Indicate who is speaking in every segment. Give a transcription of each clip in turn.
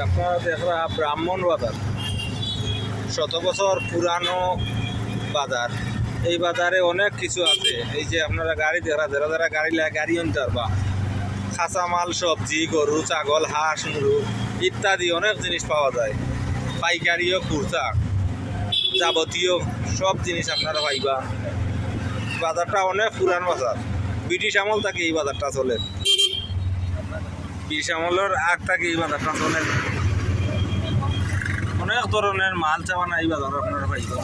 Speaker 1: আপনারা ব্রাহ্মণ বাজার। শত বছর পুরানো বাজার। এই বাজারে অনেক কিছু আছে। এই যে আপনারা গাড়ি যারা যারা যারা গাড়ি লাগে গাড়ি আনতে পারবা কাঁচামাল সবজি, গরু, ছাগল, হাঁস মুরু ইত্যাদি অনেক জিনিস পাওয়া যায়। পাইকারিও কুর্তা যাবতীয় সব জিনিস আপনারা পাইবা। বাজারটা অনেক পুরান বাজার। ব্রিটিশ আমল থাকে এই বাজারটা চলে। ব্রিটিশ আমলের আগ থাকে এই বাজারটা অনেক অনেক ধরনের মাল চাবানা এই বাজার আপনারা পাইবা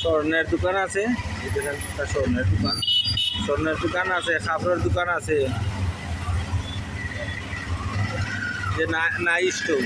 Speaker 1: স্বর্ণের দোকান আছে। স্বর্ণের দোকান। স্বর্ণের দোকান আছে, কাপড়ের দোকান আছে। যে না, নাই স্টোর।